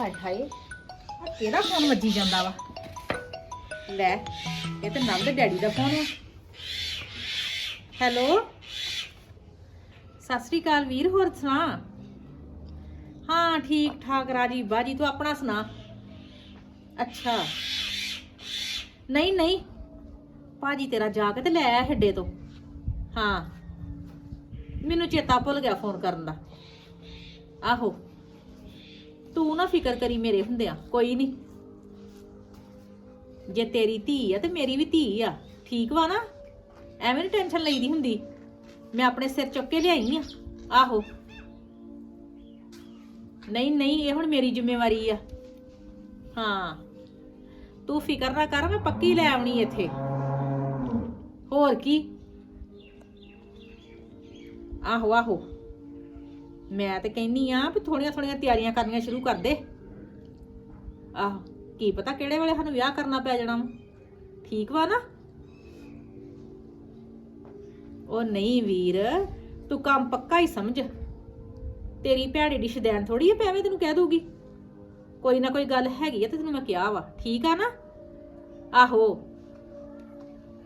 ਹਾਏ ਹਾਏ ਆ ਕਿਹੜਾ ਫੋਨ ਵੱਜੀ ਜਾਂਦਾ ਵਾ? ਲੈ, ਇਹ ਤੇ ਨਵ ਦੇ ਡੈਡੀ ਦਾ ਫੋਨ ਆ। ਹੈਲੋ? ਸਤਿ ਸ੍ਰੀ ਅਕਾਲ ਵੀਰ, ਹੋਰ ਸੁਣਾ? ਹਾਂ, ਠੀਕ ਠਾਕ ਰਾਜੀ ਬਾਜੀ, ਤੂੰ ਆਪਣਾ ਸੁਣਾ? ਅੱਛਾ। ਨਹੀਂ ਨਹੀਂ। ਭਾਜੀ ਤੇਰਾ ਜਾ ਕੇ ਤੇ ਲੈ ਆਇਆ ਹੱਡੇ ਤੋਂ। ਹਾਂ। ਮੈਨੂੰ ਚੇਤਾ ਭੁੱਲ ਗਿਆ ਫੋਨ ਕਰਨ ਦਾ। ਆਹੋ। ਤੂੰ ਨਾ ਫਿਕਰ ਕਰੀ ਮੇਰੇ ਹੁੰਦਿਆਂ, ਕੋਈ ਨਹੀਂ ਜੇ ਤੇਰੀ ਧੀ ਆ ਤੇ ਮੇਰੀ ਵੀ ਧੀ ਆ, ਠੀਕ ਵਾ ਨਾ? ਐਵੇਂ ਨੀ ਟੈਨਸ਼ਨ ਲਈਦੀ ਹੁੰਦੀ। ਮੈਂ ਆਪਣੇ ਸਿਰ ਚੁੱਕ ਕੇ ਲਿਆਈ ਆ, ਆਹੋ। ਨਹੀਂ ਨਹੀਂ, ਇਹ ਹੁਣ ਮੇਰੀ ਜ਼ਿੰਮੇਵਾਰੀ ਆ। ਹਾਂ। ਤੂੰ ਫਿਕਰ ਨਾ ਕਰ, ਮੈਂ ਪੱਕੀ ਲੈ ਆਉਣੀ ਇੱਥੇ। ਹੋਰ ਕੀ? ਆਹੋ ਆਹੋ। ਮੈਂ ਤੇ ਕਹਿੰਨੀ ਆ ਵੀ ਥੋੜੀਆਂ ਥੋੜੀਆਂ ਤਿਆਰੀਆਂ ਕਰਨੀਆਂ ਸ਼ੁਰੂ ਕਰ ਦੇ। ਆਹ, ਕੀ ਪਤਾ ਕਿਹੜੇ ਵੇਲੇ ਸਾਨੂੰ ਵਿਆਹ ਕਰਨਾ ਪੈ ਜਾਣਾ ਵਾ। ਠੀਕ ਵਾ ਨਾ? ਉਹ ਨਹੀਂ ਵੀਰ, ਤੂੰ ਕੰਮ ਪੱਕਾ ਹੀ ਸਮਝ। ਤੇਰੀ ਭੈੜੀ ਡਿਸ਼ ਦੇਣ ਥੋੜੀ ਐ ਪੈਵੇਂ ਤੈਨੂੰ ਕਹਿ ਦੂਗੀ ਕੋਈ ਨਾ ਕੋਈ ਗੱਲ ਹੈਗੀ ਆ ਤੇ ਤੈਨੂੰ ਮੈਂ ਕਿਹਾ ਵਾ। ਠੀਕ ਆ ਨਾ? ਆਹੋ।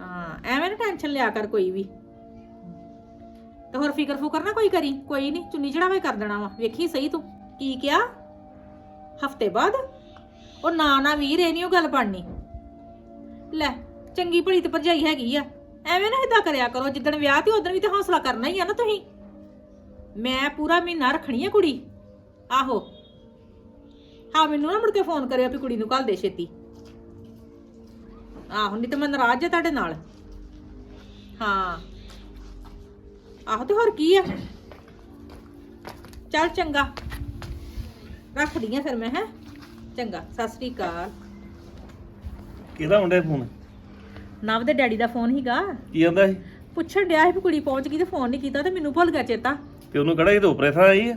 ਹਾਂ, ਐਵੇਂ ਨਾ ਟੈਨਸ਼ਨ ਲਿਆ ਕਰ ਕੋਈ ਵੀ। ਤੇ ਹੋਰ ਫਿਕਰ ਫੁਕਰ ਨਾ ਕੋਈ ਕਰੀ, ਕੋਈ ਨਹੀਂ, ਚੁੰਨੀ ਚੜਾਵੇ ਕਰ ਦੇਣਾ ਵਾ। ਵੇਖੀ ਸਹੀ ਤੂੰ, ਕੀ ਕਿਹਾ? ਹਫ਼ਤੇ ਬਾਅਦ? ਉਹ ਨਾ ਨਾ ਵੀਰ, ਇਹ ਨਹੀਂ ਉਹ ਗੱਲ ਬਣਨੀ। ਲੈ, ਚੰਗੀ ਭਲੀ ਤੇ ਭਰਜਾਈ ਹੈਗੀ ਆ। ਐਵੇਂ ਨਾ ਇਦਾਂ ਕਰਿਆ ਕਰੋ, ਜਿੱਦਣ ਵਿਆਹ ਤੇ ਉਦੋਂ ਵੀ ਤੇ ਹੌਸਲਾ ਕਰਨਾ ਹੀ ਆ ਨਾ ਤੁਸੀਂ। ਮੈਂ ਪੂਰਾ ਮਹੀਨਾ ਰੱਖਣੀ ਆ ਕੁੜੀ। ਆਹੋ। ਹਾਂ, ਮੈਨੂੰ ਨਾ ਮੁੜ ਕੇ ਫੋਨ ਕਰਿਓ ਵੀ ਕੁੜੀ ਨੂੰ ਘੱਲ ਦੇ ਛੇਤੀ। ਆਹੋ, ਨਹੀਂ ਤੇ ਮੈਂ ਨਾਰਾਜ਼ ਆ ਤੁਹਾਡੇ ਨਾਲ। ਹਾਂ। ਆਹੋ ਤੇ ਹੋਰ ਕੀ ਆ? ਚੱਲ ਚੰਗਾ। ਰੱਖਦੀ ਆ ਫਿਰ ਮੈਂ ਹੈ? ਚੰਗਾ ਸਤਿ ਸ੍ਰੀ ਅਕਾਲ। ਕਿਹਦਾ ਮੁੰਡੇ ਫੋਨ? ਨਵ ਦੇ ਡੈਡੀ ਦਾ ਫੋਨ ਹੀਗਾ ਕੀ ਆਂਦਾ ਸੀ? ਪੁੱਛਣ ਡਿਆ ਸੀ ਵੀ ਕੁੜੀ ਪਹੁੰਚ ਗਈ ਤੇ ਫੋਨ ਨਹੀਂ ਕੀਤਾ ਤੇ ਮੈਨੂੰ ਭੁੱਲ ਗਿਆ ਚੇਤਾ। ਤੇ ਉਹਨੂੰ ਕਿਹੜਾ ਇਹ ਤੋਂ ਪ੍ਰੈਸਾ ਆਈ ਆ?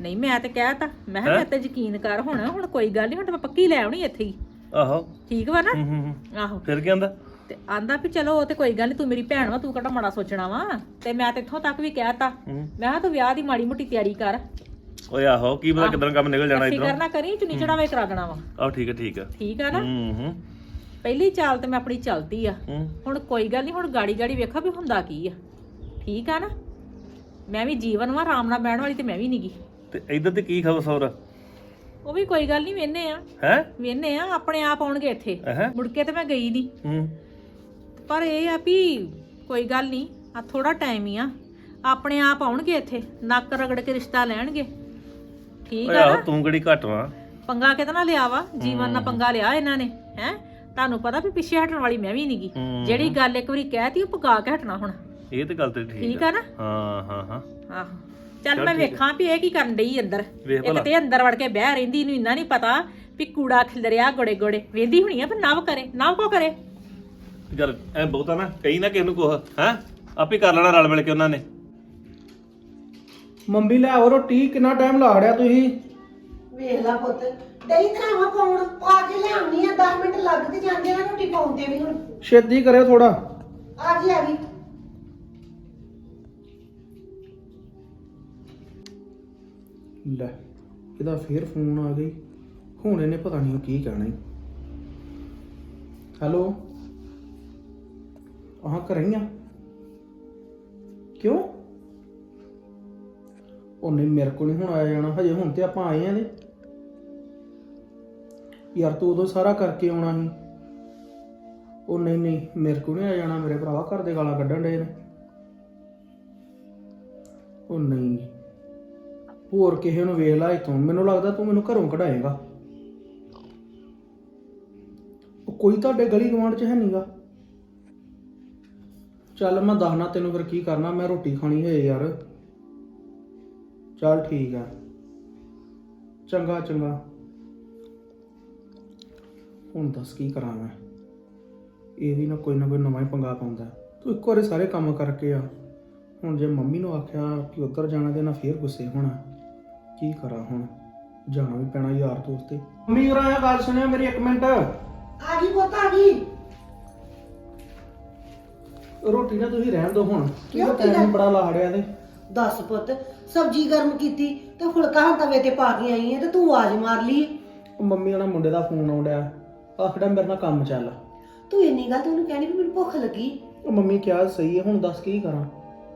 ਨਹੀਂ ਮੈਂ ਤੇ ਕਹਿਤਾ। ਮੈਂ ਕਿਹਾ ਹੈਂ? ਮੈਂ ਤੇ ਯਕੀਨ ਕਰ ਹੁਣ ਹੁਣ ਕੋਈ ਗੱਲ ਨਹੀਂ ਹੁਣ ਤੇ ਮੈਂ ਪੱਕੀ ਲੈ ਆਉਣੀ ਇੱਥੇ ਹੀ। ਆਹੋ। ਠੀਕ ਵਾ ਨਾ? ਹੂੰ ਹੂੰ ਹੂੰ। ਆਹੋ। ਫਿਰ ਕੀ ਆਂਦਾ ਤੇ ਆਂਦਾ ਵੀ ਚਲੋ ਉਹ ਤੇ ਕੋਈ ਗੱਲ ਨਹੀਂ ਤੂੰ ਮੇਰੀ ਭੈਣ ਵਾ ਤੂੰ ਕਿਹੜਾ ਮਾੜਾ ਸੋਚਣਾ ਵਾ? ਤੇ ਮੈਂ ਤੇ ਇੱਥੋਂ ਤੱਕ ਵੀ ਕਹਿਤਾ। ਹੂੰ। ਮੈਂ ਕਿਹਾ ਤੂੰ ਵਿਆਹ ਦੀ ਮਾੜੀ ਮੋਟੀ ਤਿਆਰੀ ਕਰ। ਓਏ ਆਹੋ ਕੀ ਪਤਾ ਕਿਦਾਂ ਕੰਮ ਨਿਕਲ ਜਾਣਾ ਫਿਕਰ ਇਧਰੋਂ। ਨਾ ਕਰੀ ਚੁੰਨੀ ਚੜਾਵੇ ਕਰਾ ਦੇਣਾ ਵਾ। ਆਹ ਠੀਕ ਹੈ ਠੀਕ ਹੈ ਠੀਕ ਆ ਨਾ? ਹੂੰ ਹੂੰ। ਪਹਿਲੀ ਚਾਲ ਤੇ ਮੈਂ ਆਪਣੀ ਚਲਤੀ ਆ। ਹੂੰ। ਹੁਣ ਕੋਈ ਗੱਲ ਨਹੀਂ ਹੁਣ ਗਾੜੀ ਗਾੜੀ ਵੇਖਾ ਵੀ ਹੁੰਦਾ ਕੀ ਆ। ਠੀਕ ਆ ਨਾ? ਮੈਂ ਵੀ ਜੀਵਨ ਵਾ ਆਰਾਮ ਨਾਲ ਬਹਿਣ ਵਾਲੀ ਤੇ ਮੈਂ ਵੀ ਨਹੀਂਗੀ ਤੇ ਇਧਰ ਤੇ ਕੀ ਖਬਰ ਸੌਰ? ਉਹ ਵੀ ਕੋਈ ਗੱਲ ਨਹੀਂ ਵੇਨੇ ਆ। ਹੈ? ਵੇਨੇ ਆ ਆਪਣੇ ਆਪ ਆਉਣਗੇ ਇੱਥੇ। ਹੈ? ਮੁੜ ਕੇ ਤੇ ਮੈਂ ਗਈ ਨਹੀਂ ਹੂੰ। ਪਰ ਇਹ ਆ ਵੀ ਕੋਈ ਗੱਲ ਨਹੀਂ ਆ ਥੋੜਾ ਟਾਈਮ ਹੀ ਆ। ਆਪਣੇ ਆਪ ਆਉਣਗੇ ਇੱਥੇ ਨੱਕ ਰਗੜ ਕੇ ਰਿਸ਼ਤਾ ਲੈਣਗੇ। ਠੀਕ ਆ ਤੂੰ ਕਿਹੜੀ ਘੱਟ ਵਾ? ਪੰਗਾ ਕਿਤੇ ਨਾ ਲਿਆ ਵਾ? ਜੀਵਨ ਨਾਲ ਪੰਗਾ ਲਿਆ ਇਹਨਾਂ ਨੇ ਹੈ? ਤੁਹਾਨੂੰ ਪਤਾ ਵੀ ਪਿੱਛੇ ਹਟਣ ਵਾਲੀ ਮੈਂ ਵੀ ਨਹੀਂਗੀ। ਹੂੰ। ਜਿਹੜੀ ਗੱਲ ਇੱਕ ਵਾਰੀ ਕਹਿਤੀ ਉਹ ਪਕਾ ਕੇ ਹਟਣਾ ਹੁਣ। ਇਹ ਤੇ ਗੱਲ ਤੇ ਠੀਕ ਠੀਕ ਆ ਨਾ? ਹਾਂ ਹਾਂ ਹਾਂ। ਆਹੋ। ਚੱਲ ਮੈਂ ਵੇਖਾਂ ਵੀ ਇਹ ਕੀ ਕਰਨ ਡਈ ਅੰਦਰ। ਵੇਖ ਇੱਕ ਤੇ ਅੰਦਰ ਵੜ ਕੇ ਬਹਿ ਰਹਿੰਦੀ ਨੂੰ ਇੰਨਾ ਨਹੀਂ ਪਤਾ ਵੀ ਕੂੜਾ ਖਿਲਰਿਆ ਗੋੜੇ ਗੋੜੇ ਵੇਂਦੀ ਹੋਣੀ ਆ ਫਿਰ ਨਵ ਕਰੇ ਨਵ ਕੋ ਕਰੇ? ਚੱਲ ਐ ਬਹੁਤਾ ਨਾ ਕਹੀ ਨਾ ਕਿਸ ਨੂੰ ਕੁਛ ਹੈ? ਆਪੇ ਕਰ ਲੈਣਾ ਰਲ ਮਿਲ ਕੇ ਉਹਨਾਂ ਨੇ। ਮੰਮੀ ਲੈ ਆਓ ਰੋਟੀ ਕਿੰਨਾ ਟਾਈਮ ਲਾੜਿਆ ਤੁਸੀਂ? ਵੇਖ ਲਾ ਪੁੱਤ ਦਹੀਂ ਧਰਾਵਾ ਪਾਉਣ ਪਾ ਕੇ ਲਿਆਉਣੀ ਆ 10 ਮਿੰਟ ਲੱਗ ਤੇ ਜਾਂਦੇ ਆ ਰੋਟੀ ਪਾਉਣ ਤੇ ਵੀ ਹੁਣ। ਛੇਤੀ ਕਰਿਓ ਥੋੜਾ ਆ ਗਈ ਆ ਗਈ। ਲੈ ਇਹਦਾ ਫੇਰ ਫੋਨ ਆ ਗਈ। ਹੁਣ ਇਹਨੇ ਪਤਾ ਨਹੀਂ ਕੀ ਕਹਿਣਾ ਈ। ਹੈਲੋ? ਆਹ ਕਰੀਆਂ ਕਿਉਂ? ਉਹ ਮੇਰੇ ਕੋਲ ਨਹੀਂ ਹੁਣ ਆਇਆ ਜਾਣਾ। ਹਜੇ ਹੁਣ ਤੇ ਆਪਾਂ ਆਏ ਆਂ ਨੇ ਯਾਰ ਤੂੰ ਉਦੋਂ ਸਾਰਾ ਕਰਕੇ ਆਉਣਾ ਸੀ। ਉਹ ਨਹੀਂ ਨਹੀਂ, ਮੇਰੇ ਕੋਲ ਨਹੀਂ ਆ ਜਾਣਾ। ਮੇਰੇ ਭਰਾਵਾ ਘਰ ਦੇ ਗਾਲਾਂ ਕੱਢਣ ਡੇ ਨੇ। ਉਹ ਨਹੀਂ। ਹੋਰ ਕਿਸੇ ਨੂੰ ਵੇਖ ਲਾ ਇਥੋਂ। ਮੈਨੂੰ ਲੱਗਦਾ ਤੂੰ ਮੈਨੂੰ ਘਰੋਂ ਕਢਾਏਗਾ। ਕੋਈ ਤੁਹਾਡੇ ਗਲੀ ਗਵਾਂਢ ਚ ਹੈ ਨਹੀਂਗਾ ਚੱਲ ਮੈਂ ਦੱਸਣਾ ਤੈਨੂੰ ਫਿਰ ਕੀ ਕਰਨਾ, ਮੈਂ ਰੋਟੀ ਖਾਣੀ ਹੈ ਯਾਰ। ਚੱਲ ਠੀਕ ਆ। ਚੰਗਾ ਚੰਗਾ। ਹੁਣ ਦੱਸ ਕੀ ਕਰਾਂ ਮੈਂ। ਇਹ ਵੀ ਨਾ ਕੋਈ ਨਾ ਕੋਈ ਨਵਾਂ ਹੀ ਪੰਗਾ ਪਾਉਂਦਾ। ਤੂੰ ਇੱਕ ਵਾਰੀ ਸਾਰੇ ਕੰਮ ਕਰਕੇ ਆ। ਹੁਣ ਜੇ ਮੰਮੀ ਨੂੰ ਆਖਿਆ ਕਿ ਉੱਧਰ ਜਾਣਾ ਤੇ ਨਾ ਫੇਰ ਗੁੱਸੇ ਹੋਣਾ। ਕੀ ਕਰਾਂ ਹੁਣ? ਜਾਣਾ ਵੀ ਪੈਣਾ ਯਾਰ ਦੋਸਤ ਮੰਮੀ, ਉਰਾਂ ਆ, ਗੱਲ ਸੁਣਿਆ ਮੇਰੀ ਇੱਕ ਮਿੰਟ। ਆ ਗਈ ਪੁੱਤ, ਆ ਗਈ। ਰੋਟੀ ਨਾ ਤੁਸੀਂ ਰਹਿਣ ਦਿਓ ਹੁਣ। ਕਿਉਂ? ਕੀ ਟਾਈਮ ਗੱਲ? ਬੜਾ ਲਾੜਿਆ ਤੇ ਦੱਸ ਪੁੱਤ ਸਬਜ਼ੀ ਗਰਮ ਕੀਤੀ ਤੇ ਫੁਲਕਾ ਤਵੇ ਤੇ ਪਾ ਕੇ ਆਈ ਹੈ ਤੇ ਤੂੰ ਆਵਾਜ਼ ਮਾਰ ਲਈ ਉਹ ਮੰਮੀ ਉਹਨਾਂ ਮੁੰਡੇ ਦਾ ਫੋਨ ਆਉਂਦਿਆ ਆਖੜਾ ਮੇਰੇ ਨਾਲ ਕੰਮ ਚੱਲ। ਤੂੰ ਇੰਨੀ ਗੱਲ ਤੈਨੂੰ ਕਹਿਣੀ ਵੀ ਮੈਨੂੰ ਭੁੱਖ ਲੱਗੀ। ਉਹ ਮੰਮੀ ਕਿਹਾ ਸਹੀ ਹੈ ਹੁਣ ਦੱਸ ਕੀ ਕਰਾਂ।